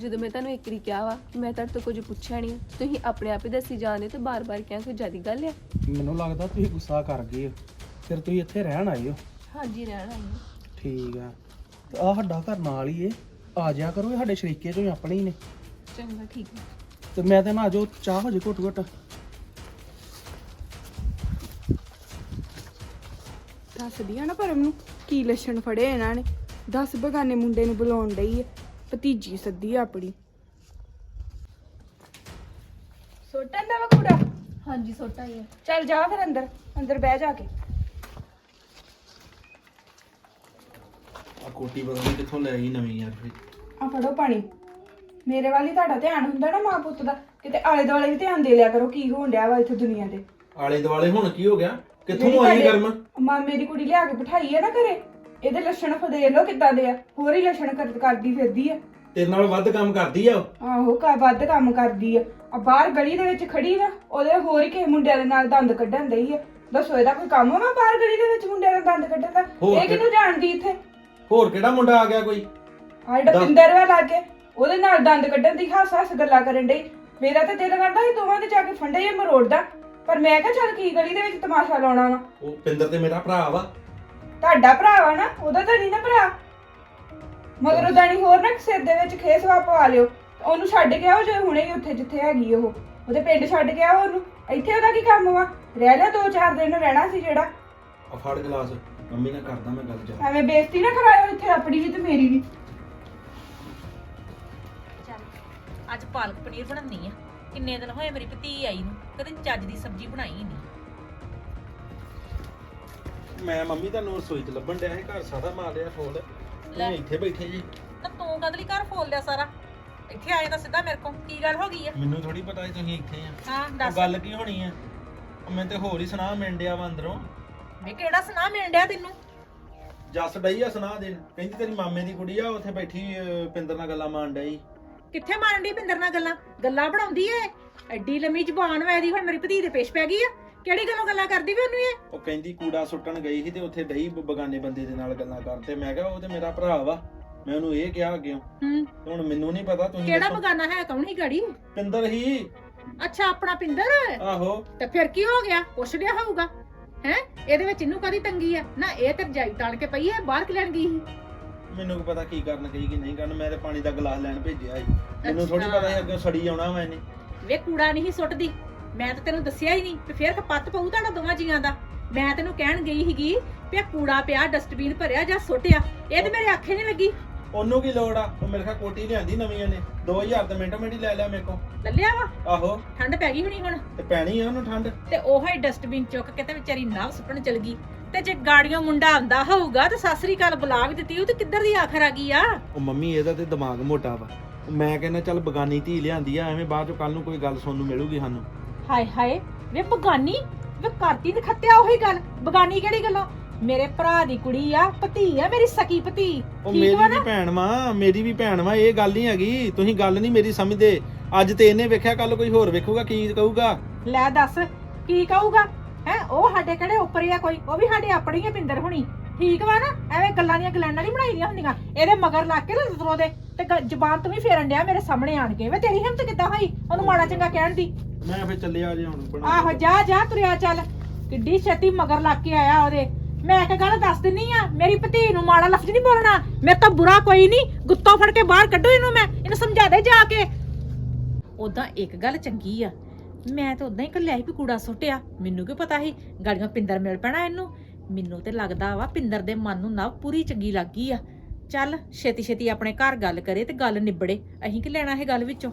ਜਦੋਂ ਮੈਂ ਤੁਹਾਨੂੰ ਇੱਕ ਵਾਰੀ ਕਿਹਾ ਵਾ ਕਿ ਮੈਂ ਤੁਹਾਡੇ ਤੋਂ ਕੁਝ ਪੁੱਛਿਆ ਨਹੀਂ ਤੁਸੀਂ ਆਪਣੇ ਆਪ ਹੀ ਦੱਸੀ ਜਾਂਦੇ ਤੇ ਬਾਰ-ਬਾਰ ਕਿਹਾ ਕੋਈ ਜ਼ਿਆਦਾ ਗੱਲ ਆ। ਮੈਨੂੰ ਲੱਗਦਾ ਤੁਸੀਂ ਗੁੱਸਾ ਕਰ ਗਏ ਹੋ। ਫਿਰ ਤੁਸੀਂ ਇੱਥੇ ਰਹਿਣ ਆਏ ਹੋ। ਹਾਂਜੀ ਰਹਿਣ ਆਈ ਹਾਂ। ਠੀਕ ਆ। ਤੇ ਆ ਸਾਡਾ ਘਰ ਨਾਲ ਹੀ ਏ। ਆ ਜਾਇਆ ਕਰੋ ਇਹ ਸਾਡੇ ਸ਼ਰੀਕੇ ਚੋਂ ਹੀ ਆਪਣੇ ਹੀ ਨੇ। ਚੰਗਾ ਠੀਕ ਹੈ ਤੇ ਮੈਂ ਤਾਂ ਨਾ ਜੋ ਚਾਹ ਹੋ ਜੇ ਘੁੱਟ ਘੁੱਟ। ਦੱਸਦੀ ਆ ਨਾ ਪਰਮ ਨੂੰ ਕੀ ਲੱਛਣ ਫੜੇ ਇਹਨਾਂ ਨੇ। 10 ਬਗਾਨੇ ਮੁੰਡੇ ਨੂੰ ਬੁਲਾਉਣ ਡਈ ਹੈ ਭਤੀਜੀ ਸੱਦੀ ਆ ਆਪਣੀ। ਸੋਟਣ ਦਾ ਵਾ ਕੂੜਾ? ਹਾਂਜੀ ਸੋਟਾ ਹੀ ਆ। ਚੱਲ ਜਾ ਫਿਰ ਅੰਦਰ ਅੰਦਰ ਬਹਿ ਜਾ ਕੇ। ਆ ਕੋਟੀ ਪਤਾ ਨਹੀਂ ਕਿੱਥੋਂ ਲੈ ਆਈ ਨਵੀਂ ਯਾਰ ਫਿਰ ਆ ਫੜੋ ਪਾਣੀ। ਮੇਰੇ ਵੱਲ ਹੀ ਤੁਹਾਡਾ ਧਿਆਨ ਹੁੰਦਾ ਨਾ ਮਾਂ ਪੁੱਤ ਦਾ। ਕਿਤੇ ਆਲੇ ਦੁਆਲੇ ਵੀ ਧਿਆਨ ਦੇ ਲਿਆ ਕਰੋ ਕੀ ਹੋਣ ਡਿਆ ਵਾ ਇੱਥੇ ਦੁਨੀਆ ਤੇ। ਆਲੇ ਦੁਆਲੇ ਹੁਣ ਕੀ ਹੋ ਗਿਆ? ਕਿੱਥੋਂ ਆਈ ਗਰਮ? ਮਾਮੇ ਦੀ ਕੁੜੀ ਲਿਆ ਕੇ ਬਿਠਾਈ ਹੈ ਨਾ ਘਰੇ। ਇਹਦੇ ਲੱਛਣ ਫਦੇ ਲੋ ਕਿੱਦਾਂ ਦੇ ਆ। ਹੋਰ ਹੀ ਲੱਛਣ ਕਰ- ਕਰਦੀ ਫਿਰਦੀ ਆ। ਤੇਰੇ ਨਾਲ ਵੱਧ ਕੰਮ ਕਰਦੀ ਆ ਉਹ। ਆਹੋ ਕਾ ਵੱਧ ਕੰਮ ਕਰਦੀ ਆ। ਆ ਬਾਹਰ ਗਲੀ ਦੇ ਵਿੱਚ ਖੜੀ ਨਾ ਉਹਦੇ ਹੋਰ ਹੀ ਕਿਸੇ ਮੁੰਡਿਆਂ ਦੇ ਨਾਲ ਦੰਦ ਕੱਢਣ ਦਈ ਆ। ਦੱਸੋ ਇਹਦਾ ਕੋਈ ਕੰਮ ਵਾ ਬਾਹਰ ਗਲੀ ਦੇ ਵਿੱਚ ਮੁੰਡਿਆਂ ਦਾ ਦੰਦ ਕੱਢਣ ਦਾ? ਹੋਰ ਇਹ ਕਿਹਨੂੰ ਜਾਣਦੀ ਇੱਥੇ? ਹੋਰ ਕਿਹੜਾ ਮੁੰਡਾ ਆ ਗਿਆ ਕੋਈ? ਆ ਜਿਹੜਾ ਦੱਸ। ਪਿੰਦਰ ਵਾ ਲਾਗੇ ਉਹਦੇ ਨਾਲ ਦੰਦ ਕੱਢਣ ਦੀ ਹਾਸ ਹਾਸ ਗੱਲਾਂ ਕਰਨ ਡਈ। ਮੇਰਾ ਤਾਂ ਦਿਲ ਕਰਦਾ ਸੀ ਦੋਵਾਂ ਦੇ ਜਾ ਕੇ ਫੰਡੇ ਜੇ ਮਰੋੜਦਾ ਪਰ ਮੈਂ ਕਿਹਾ ਚੱਲ ਕੀ ਗਲੀ ਦੇ ਵਿੱਚ ਤਮਾਸ਼ਾ ਲਾਉਣਾ ਵਾ। ਉਹ ਪਿੰਦਰ ਤੇ ਮੇਰਾ ਭਰਾ ਵਾ। ਤੁਹਾਡਾ ਭਰਾ ਵਾ ਨਾ ਉਹਦਾ ਤਾਂ ਨਹੀਂ ਨਾ ਭਰਾ। ਮਗਰ ਉਹਦਾ ਨਹੀਂ ਹੋਰ ਨਾ ਸਿਰ ਦੇ ਵਿੱਚ ਖੇਸਵਾ ਪਵਾ ਲਿਓ। ਉਹਨੂੰ ਛੱਡ ਕੇ ਆਓ ਜੇ ਹੁਣੇ ਹੀ ਉੱਥੇ ਜਿੱਥੇ ਹੈਗੀ ਉਹ। ਉਹਦੇ ਪਿੰਡ ਛੱਡ ਕੇ ਆਓ ਉਹਨੂੰ। ਇੱਥੇ ਉਹਦਾ ਕੀ ਕੰਮ ਵਾ? ਰਹਿ ਲਿਆ ਦੋ ਚਾਰ ਦਿਨ ਰਹਿਣਾ ਸੀ ਜਿਹੜਾ। ਆ ਫੜ ਗਲਾਸ। ਮੰਮੀ ਨਾਲ ਕਰਦਾ ਮੈਂ ਗੱਲ ਜਾ। ਐਵੇਂ ਬੇਇੱਜ਼ਤੀ ਨਾ ਕਰਾਇਓ ਇੱਥੇ ਆਪਣੀ ਵੀ ਤੇ ਮੇਰੀ ਵੀ। ਚੱਲ ਅੱਜ ਪਾਲਕ ਪਨੀਰ ਬਣਾਉਣੀ ਆ। ਕਿੰਨੇ ਦਿਨ ਹੋਏ ਮੇਰੀ ਭਤੀ ਆਈ ਨੂੰ। ਕਦੇ ਚੱਜ ਦੀ ਸਬਜ਼ੀ ਬਣਾਈ ਨਹੀਂ ਮੈਂ ਮੰਮੀ ਤੁਹਾਨੂੰ ਰਸੋਈ 'ਚ ਲੱਭਣ ਡਿਆ ਸੀ ਘਰ ਸਾਰਾ ਮਾਰ ਲਿਆ ਫੋਲ। ਲੈ। ਤੁਸੀਂ ਇੱਥੇ ਬੈਠੇ ਜੀ। ਨਾ ਤੂੰ ਕਦਲੀ ਘਰ ਫੋਲ ਲਿਆ ਸਾਰਾ? ਇੱਥੇ ਆਏ ਤਾਂ ਸਿੱਧਾ ਮੇਰੇ ਕੋਲ ਕੀ ਗੱਲ ਹੋ ਗਈ ਆ? ਮੈਨੂੰ ਥੋੜੀ ਪਤਾ ਸੀ ਤੁਸੀਂ ਇੱਥੇ ਆ। ਹਾਂ ਉਹ ਦੱਸ। ਗੱਲ ਕੀ ਹੋਣੀ ਆ? ਉਹ ਮੈਂ ਤੇ ਹੋਰ ਹੀ ਸੁਣਾ ਮਿਲ ਡਿਆ ਵਾ ਅੰਦਰੋਂ। ਵੇ ਕਿਹੜਾ ਸੁਣਾ ਮਿਲ ਡਿਆ ਤੈਨੂੰ? ਜੱਸ ਡਈ ਆ ਸੁਣਾ ਦੇਣ। ਕਹਿੰਦੀ ਤੇਰੀ ਮਾਮੇ ਦੀ ਕੁੜੀ ਆ ਉੱਥੇ ਬੈਠੀ ਅਹ, ਪਿੰਦਰ ਨਾਲ ਗੱਲਾਂ ਮਾਰਨ ਡਈ। ਕਿੱਥੇ ਮਾਰਨ ਦੀ ਪਿੰਦਰ ਨਾਲ ਗੱਲਾਂ? ਗੱਲਾਂ ਬਣਾਉਂਦੀ ਏ? ਐਡੀ ਲੰਮੀ ਜ਼ੁਬਾਨ ਵੈਦੀ ਹੁਣ ਮੇਰੀ ਭਤੀ ਦੇ ਪੇਸ਼ ਪੈ ਗਈ ਆ। ਕਿਹੜੀ ਗੱਲੋਂ ਗੱਲਾਂ ਕਰਦੀ ਵੀ ਉਹਨੂੰ ਇਹ? ਉਹ ਕਹਿੰਦੀ ਕੂੜਾ ਸੁੱਟਣ ਗਈ ਸੀ ਤੇ ਉੱਥੇ ਡਈ ਬ- ਬਗਾਨੇ ਬੰਦੇ ਦੇ ਨਾਲ ਗੱਲਾਂ ਕਰਨ ਤੇ ਮੈਂ ਕਿਹਾ ਉਹ ਤੇ ਮੇਰਾ ਭਰਾ ਵਾ। ਮੈਂ ਉਹਨੂੰ ਇਹ ਕਿਹਾ ਅੱਗੇ। ਹੂੰ। ਤੇ ਹੁਣ ਮੈਨੂੰ ਨਹੀਂ ਪਤਾ ਤੁਸੀਂ ਕਿਹੜਾ ਦੱਸੋ। ਬਗਾਨਾ ਹੈ ਕੌਣ ਹੀ ਗੜੀ? ਪਿੰਦਰ ਹੀ। ਅੱਛਾ ਆਪਣਾ ਪਿੰਦਰ? ਆਹੋ। ਤੇ ਫਿਰ ਕੀ ਹੋ ਗਿਆ? ਪੁੱਛ ਲਿਆ ਹੋਊਗਾ। ਹੈ? ਇਹਦੇ ਵਿੱਚ ਇਹਨੂੰ ਕਾਦੀ ਤੰਗੀ ਆ? ਨਾ ਇਹ ਤੇ ਜਾਈ ਤਾਣ ਕੇ ਪਈ ਐ ਬਾਹਰ ਕਿ ਲੈਣ ਗਈ ਸੀ? ਮੈਨੂੰ ਕੀ ਪਤਾ ਕੀ ਕਰਨ ਗਈ ਕਿ ਨਹੀਂ ਕਰਨ ਮੈਂ ਤੇ ਪਾਣੀ ਦਾ ਗਲਾਸ ਲੈਣ ਭੇਜਿਆ ਸੀ। ਮੈਨੂੰ ਥੋੜੀ। ਪਤਾ ਸੀ ਅੱਗੇ ਸੜੀ ਆਉਣਾ ਵਾ ਇਹਨੇ। ਵੇ ਕੂੜਾ ਨਹੀਂ ਸੀ ਸੁੱਟਦੀ। ਮੈਂ ਤਾਂ ਤੈਨੂੰ ਦੱਸਿਆ ਹੀ ਨਹੀਂ ਤੇ ਫਿਰ ਖਪੱਤ ਪਊ ਤੁਹਾਡਾ ਦੋਵਾਂ ਜੀਆਂ ਦਾ। ਮੈਂ ਤੈਨੂੰ ਕਹਿਣ ਗਈ ਸੀਗੀ ਵੀ ਆਹ ਕੂੜਾ ਪਿਆ ਡਸਟਬਿਨ ਭਰਿਆ ਜਾਂ ਸੁੱਟਿਆ। ਇਹ ਤੇ ਮੇਰੇ ਅੱਖੇ ਨਹੀਂ ਲੱਗੀ। ਉਹਨੂੰ ਕੀ ਲੋੜ ਆ? ਉਹ ਮੇਰੇ ਖਾ ਕੋਟੀ ਲਿਆਂਦੀ ਨਵੀਂ ਇਹਨੇ 2000 ਤੇ ਮਿੰਟੋ ਮਿੰਟ ਹੀ ਲੈ ਲਿਆ ਮੇਰੇ ਕੋ ਲੱਲਿਆ ਵਾ? ਆਹੋ। ਠੰਡ ਪੈ ਗਈ ਹੋਣੀ ਹੁਣ। ਤੇ ਪੈਣੀ ਆ ਉਹਨੂੰ ਠੰਡ। ਤੇ ਉਹ ਹੀ ਡਸਟਬਿਨ ਚੁੱਕ ਕੇ ਤੇ ਵਿਚਾਰੀ ਨਵ ਸੁੱਟਣ ਚਲ ਗਈ। ਤੇ ਜੇ ਗਾੜੀਆਂ ਮੁੰਡਾ ਆਂਦਾ ਹੋਊਗਾ ਤੇ ਸਾਸਰੀ ਕਾਲ ਬੁਲਾ ਵੀ ਦਿੱਤੀ ਉਹ ਤੇ ਕਿੱਧਰ ਦੀ ਆਖਰ ਆ ਗਈ ਆ? ਉਹ ਮੰਮੀ ਇਹਦਾ ਤੇ ਦਿਮਾਗ ਮੋਟਾ ਵਾ। ਮੈਂ ਕਹਿੰਦਾ ਚੱਲ ਬਗਾਨੀ ਧੀ ਲਿਆਂਦੀ ਆ ਐਵੇਂ ਬਾਅਦ ਚੋਂ ਕੱਲ ਨੂੰ ਕੋਈ ਗੱਲ ਸੁਣਨ ਨੂੰ ਮਿਲੂਗੀ ਸਾਨੂੰ। ਹਾਏ ਹਾਏ ਵੇ ਬਗਾਨੀ ਵੇ ਕਰਤੀ ਨੇ ਖੱਤਿਆ ਉਹੀ ਗੱਲ। ਬਗਾਨੀ ਕਿਹੜੀ ਗੱਲੋਂ? ਮੇਰੇ ਭਰਾ ਦੀ ਕੁੜੀ ਆ ਭਤੀ ਆ ਮੇਰੀ ਸਕੀ ਭਤੀ। ਉਹ ਠੀਕ ਮੇਰੀ ਵਾ ਨਾ? ਭੈਣ ਵਾ ਮੇਰੀ ਵੀ ਭੈਣ ਵਾ ਇਹ ਗੱਲ ਨਹੀਂ ਹੈਗੀ। ਤੁਸੀਂ ਗੱਲ ਨਹੀਂ ਮੇਰੀ ਸਮਝਦੇ। ਅੱਜ ਤੇ ਇਹਨੇ ਵੇਖਿਆ ਕੱਲ ਕੋਈ ਹੋਰ ਵੇਖੂਗਾ ਕੀ ਕਹੂਗਾ। ਲੈ ਦੱਸ ਕੀ ਕਹੂਗਾ? ਹੈ ਉਹ ਸਾਡੇ ਕਿਹੜੇ ਉੱਪਰ ਆ ਕੋਈ? ਉਹ ਵੀ ਸਾਡੇ ਆਪਣੀ ਹੀ ਆ ਪਿੰਦਰ ਹੁਣੀ। ਠੀਕ ਵਾ ਨਾ ਐਵੇਂ ਗੱਲਾਂ ਦੀਆਂ ਗਲੈਂਡਾਂ ਨਹੀਂ ਬਣਾਈ ਦੀਆਂ ਹੁੰਦੀਆਂ। ਇਹਦੇ ਮਗਰ ਲੱਗ ਕੇ ਨਾ ਜ਼ਰੋ ਦੇ ਤੇ ਗ- ਜ਼ੁਬਾਨ ਤੂੰ ਵੀ ਫੇਰਨ ਡਿਆ ਮੇਰੇ ਸਾਹਮਣੇ ਆਣ ਕੇ। ਵੇ ਤੇਰੀ ਹਿੰਮਤ ਕਿੱਦਾਂ ਹੋਈ? ਉਹਨੂੰ ਮਾੜਾ ਚੰਗਾ ਕਹਿਣ ਦੀ। ਮੈਂ ਫੇਰ ਚੱਲਿਆ ਜੇ ਹੁਣ ਬਣਾ ਆਹੋ ਜਾ ਜਾ ਤੁਰਿਆ ਚੱਲ। ਕਿੱਡੀ ਛੇਤੀ ਮਗਰ ਲੱਗ ਕੇ ਆਇਆ ਉਹਦੇ। ਮੈਂ ਇੱਕ ਗੱਲ ਦੱਸ ਦਿੰਨੀ ਆ ਮੇਰੀ ਭਤੀ ਨੂੰ ਮਾੜਾ ਲਫ਼ਜ਼ ਨਹੀਂ ਬੋਲਣਾ। ਮੈਂ ਤਾਂ ਬੁਰਾ ਕੋਈ ਨਹੀਂ ਗੁੱਤੋਂ ਫੜ ਕੇ ਬਾਹਰ ਕੱਢੋ ਇਹਨੂੰ ਮੈਂ ਇਹਨੂੰ ਸਮਝਾ ਦੇ ਜਾ ਕੇ। ਉਦਾਂ ਇੱਕ ਗੱਲ ਚੰਗੀ ਆ। ਮੈਂ ਤਾਂ ਉਦਾਂ ਹੀ ਕੱਲਿਆ ਹੀ ਵੀ ਕੂੜਾ ਸੁੱਟਿਆ। ਮੈਨੂੰ ਕੀ ਪਤਾ ਸੀ? ਗਾੜੀਆਂ ਪਿੰਦਰ ਮਿਲ ਪੈਣਾ ਇਹਨੂੰ। ਮੈਨੂੰ ਤੇ ਲੱਗਦਾ ਵਾ ਪਿੰਦਰ ਦੇ ਮਨ ਨੂੰ ਨਾ ਪੂਰੀ ਚੰਗੀ ਲੱਗੀ ਆ। ਚੱਲ ਛੇਤੀ ਛੇਤੀ ਆਪਣੇ ਘਰ ਗੱਲ ਕਰੇ ਤੇ ਗੱਲ ਨਿਬੜੇ। ਅਸੀਂ ਕਿ ਲੈਣਾ ਇਹ ਗੱਲ ਵਿੱਚੋਂ?